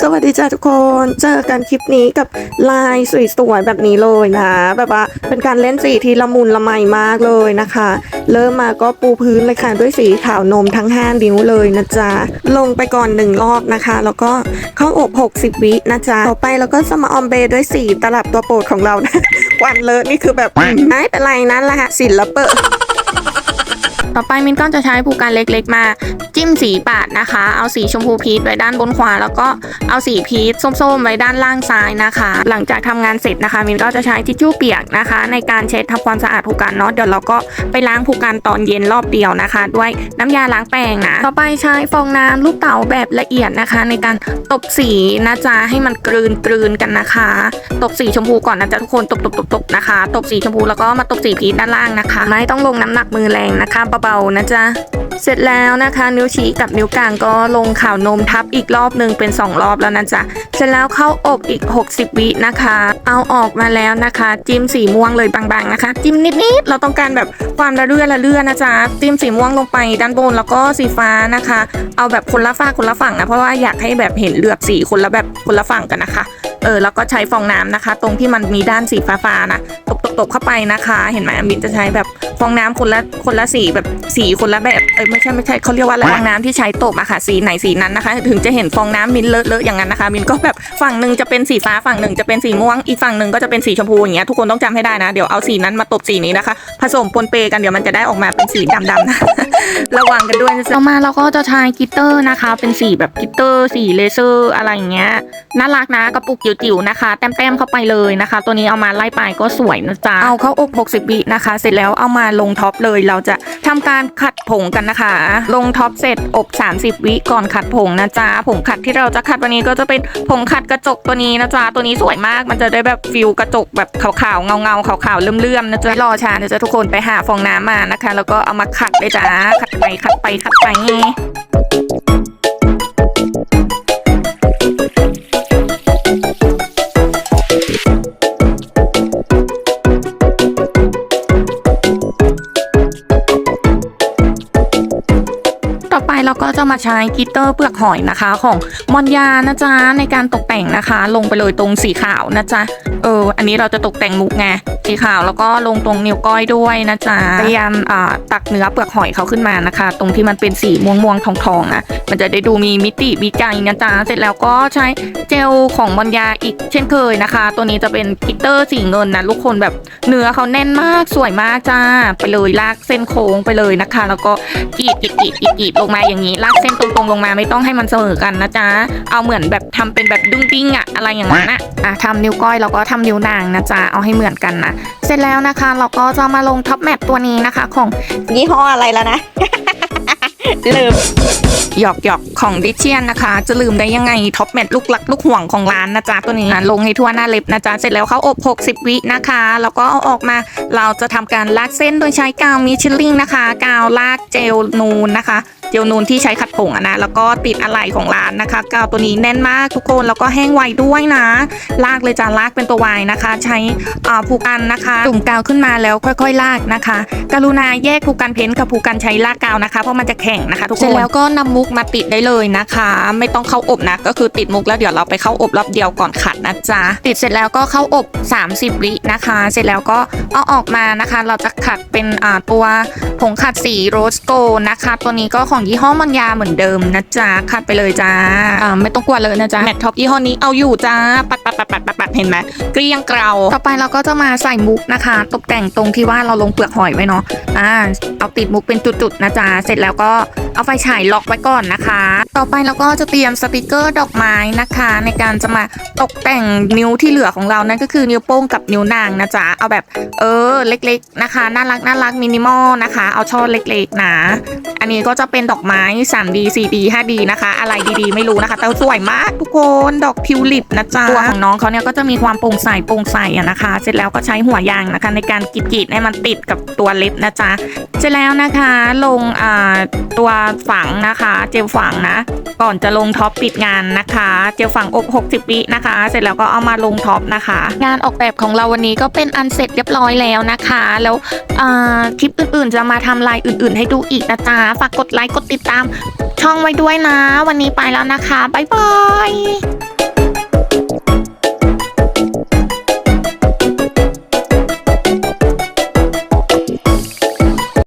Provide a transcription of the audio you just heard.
สวัสดีจ้าทุกคนเจอกันคลิปนี้กับลายสวยๆแบบนี้เลยนะ แบบว่าเป็นการเล่นสีที่ละมุนละไมมากเลยนะคะ เริ่มมาก็ปูพื้นเลยค่ะด้วยสีขาวนมทั้ง 5 นิ้วเลยนะจ๊ะลงไปก่อนหนึ่งรอบนะคะ แล้วก็เข้าอบ 60 วินะจ๊ะต่อไปเราก็จะมาออมเบด้วยสีตลับตัวโปรดของเรานะวันเลอะนี่คือแบบไม่เป็นไรนั่นแหละฮะศิลปะต่อไปมินก็จะใช้ผูกการเล็กๆมา จิ้มสีปาดนะคะ เอาสีชมพูพีชไว้ด้านบนขวา แล้วก็เอาสีพีชส้มๆ ไว้ด้านล่างซ้ายนะคะ หลังจากทำงานเสร็จนะคะ มินก็จะใช้ทิชชู่เปียกนะคะ ในการเช็ดทำความสะอาดผูกการเนาะเดี๋ยวเราก็ไปล้างผูกการตอนเย็นรอบเดียวนะคะ ด้วยน้ำยาล้างแปรงนะต่อไปใช้ฟองน้ำลูกเต๋าแบบละเอียดนะคะ ในการตบสีนะจ๊ะให้มันกลืนกลืนๆกันนะคะ ตบสีชมพูก่อนนะจ๊ะทุกคนตบตบตบตบนะคะ ตบสีชมพูแล้วก็มาตบสีพีชด้านล่างนะคะ ไม่ต้องลงน้ำหนักมือแรงนะคะเบาๆนะจ๊ะเสร็จแล้วนะคะนิ้วชี้กับนิ้วกลางก็ลงข่าวนมทับอีกรอบหนึ่งเป็น 2 รอบแล้วนะจ๊ะเสร็จแล้วเข้าอบอีก 60 วินะคะ เอาออกมาแล้วนะคะ จิ้มสีม่วงเลยบางๆนะคะ จิ้มนิดๆเราต้องการแบบความระเรื่อระเรื่อนะจ๊ะจิ้มสีม่วงลงไปด้านบนแล้วก็สีฟ้านะคะ เอาแบบคนละฝ้าคนละฝั่งนะเพราะว่าอยากให้แบบเห็นเหลือบสีคนละแบบคนละฝั่งกันนะคะ เออแล้วก็ใช้ฟองน้ำนะคะ ตรงที่มันมีด้านสีฟ้าๆนะตบๆๆเข้าไปนะคะ เห็นไหมมินจะใช้แบบฟองน้ำคนละคนละสีแบบสีคนละแบบเออไม่ใช่ไม่ใช่เขาเรียกว่าอะไรฟองน้ำที่ใช้ตบอะค่ะสีไหนสีนั้นนะคะ ถึงจะเห็นฟองน้ำมินเลอะๆอย่างนั้นนะคะมินก็แบบฝั่งหนึ่งจะเป็นสีฟ้าฝั่งหนึ่งจะเป็นสีม่วงอีกฝั่งหนึ่งก็จะเป็นสีชมพูอย่างเงี้ยทุกคนต้องจำให้ได้นะเดี๋ยวเอาสีนั้นมาตบสีนี้นะคะ ผสมปนเปกันเดี๋ยวมันจะได้ออกมาเป็นสีดำๆนะระวังกันด้วยต่อมาเราก็จะใช้กิตเตอร์นะคะ เป็นสีแบบกิตเตอร์สีเลเซอร์อะไรอย่างเงี้ยน่ารักนะกระปุกจิ๋วนะคะ แต้มๆเข้าไปเลยนะคะ ตัวนี้เอามาไล่ไปก็สวยนะจ๊ะ เอาเข้าอบ60วินะคะ เสร็จแล้วเอามาลงท็อปเลยเราจะทำการขัดผงกันนะคะ ลงท็อปเสร็จอบ 30 วิก่อนขัดผงนะจ๊ะผงขัดที่เราจะขัดวันนี้ก็จะเป็นผงขัดกระจกตัวนี้นะจ๊ะตัวนี้สวยมากมันจะได้แบบฟิลกระจกแบบขาวๆเงาๆขาวๆเลื่อมๆนะจ๊ะรอช้านะจ๊ะทุกคนไปหาฟองน้ำมานะคะ แล้วก็เอามาขัดเลยจ้าขัดไปขัดไปขัดไป ต่อไปเราก็จะมาใช้กิตเตอร์เปลือกหอยนะคะ ของมอนยานะจ๊ะในการตกแต่งนะคะ ลงไปเลยตรงสีขาวนะจ๊ะเอออันนี้เราจะตกแต่งมุกไง สีขาวแล้วก็ลงตรงนิ้วก้อยด้วยนะจ๊ะพยายามอ่าตักเนื้อเปลือกหอยเขาขึ้นมานะคะ ตรงที่มันเป็นสีม่วงม่วงทองทองๆอะมันจะได้ดูมีมิติมีใจนะจ๊ะเสร็จแล้วก็ใช้เจลของมอนยาอีกเช่นเคยนะคะ ตัวนี้จะเป็นกิตเตอร์สีเงินนะทุกคนแบบเนื้อเขาแน่นมากสวยมากจ้า ไปเลยลากเส้นโค้งไปเลยนะคะ แล้วก็กรีดกรีดกรีดกรีดกีดลงมาอย่างนี้ลากเส้นตรงๆลงมาไม่ต้องให้มันเสมอกันนะจ๊ะเอาเหมือนแบบทำเป็นแบบดุ้งดิ้งอะอะไรอย่างนั้นอะอะทำนิ้วก้อยแล้วก็ทำนิ้วนางนะจ๊ะเอาให้เหมือนกันนะเสร็จแล้วนะคะ เราก็จะมาลงท็อปแมปตัวนี้นะคะ ของยี่ห้ออะไรแล้วนะ ลืมหยอกหยอกของดิเชียนนะคะ จะลืมได้ยังไงท็อปแมทลูกหลักลูกห่วงของร้านนะจ๊ะตัวนี้ลงให้ทั่วหน้าเล็บนะจ๊ะเสร็จแล้วเขาอบ 60 วินะคะ แล้วก็เอาออกมาเราจะทำการลากเส้นโดยใช้กาวมิชลินนะคะ กาวลากเจลนูนนะคะ เจลนูนที่ใช้ขัดผงอะนะแล้วก็ติดอะไหล่ของร้านนะคะกาวตัวนี้แน่นมากทุกคนแล้วก็แห้งไวด้วยนะ ลากเลยจ้ะลากเป็นตัววายนะคะ ใช้ผูกกันนะคะจุ่มกาวขึ้นมาแล้วค่อย ๆ ลากนะคะ กรุณาแยกผูกกันเพ้นท์กับผูกกันใช้ลากกาวนะคะเพราะมันจะแข็งนะคะ ทุกคนเสร็จแล้วก็นำมุกมาติดได้เลยนะคะ ไม่ต้องเข้าอบนะก็คือติดมุกแล้วเดี๋ยวเราไปเข้าอบรอบเดียวก่อนขัดนะจ๊ะติดเสร็จแล้วก็เข้าอบ 30 วินะคะ เสร็จแล้วก็เอาออกมานะคะ เราจะขัดเป็นตัวผงขัดสีโรสโกนะคะ ตัวนี้ก็ของยี่ห้อมันยาเหมือนเดิมนะจ๊ะขัดไปเลยจ้าอ่าไม่ต้องกลัวเลยนะจ๊ะแมทท็อปยี่ห้อนี้เอาอยู่จ้าปัดปัดปัดปัดปัดปัดเห็นไหมเกลี้ยงเกลาต่อไปเราก็จะมาใส่มุกนะคะ ตกแต่งตรงที่ว่าเราลงเปลือกหอยไว้เนาะอ่าเอาติดมุกเป็นจุดๆนะจ๊ะเสร็จแล้วก็เอาไฟฉายล็อกไว้ก่อนนะคะ ต่อไปเราก็จะเตรียมสติกเกอร์ดอกไม้นะคะ ในการจะมาตกแต่งนิ้วที่เหลือของเรานั่นก็คือนิ้วโป้งกับนิ้วนางนะจ๊ะเอาแบบเออเล็กๆนะคะ น่ารักน่ารักมินิมอลนะคะ เอาช่อเล็กๆนะ อันนี้ก็จะเป็นดอกไม้ 3D 4D 5D นะคะ อะไรดีๆ ไม่รู้นะคะแต่สวยมากทุกคนดอกทิวลิปนะจ๊ะตัวของน้องเขาเนี่ยก็จะมีความโปร่งใสโปร่งใสอะนะคะ เสร็จแล้วก็ใช้หัวยางนะคะ ในการกรีดๆให้มันติดกับตัวเล็บนะจ๊ะเสร็จแล้วนะคะลงอ่าตัวฝังนะคะ เจลฝังนะ ก่อนจะลงท็อปปิดงานนะคะ เจลฝังอบ60วินะคะ เสร็จแล้วก็เอามาลงท็อปนะคะ งานออกแบบของเราวันนี้ก็เป็นอันเสร็จเรียบร้อยแล้วนะคะ แล้วอ่าคลิปอื่นๆ จะมาทำลายอื่น ๆ ให้ดูอีกนะจ๊ะฝากกดไลค์กดติดตามช่องไว้ด้วยนะ วันนี้ไปแล้วนะคะ บ๊ายบาย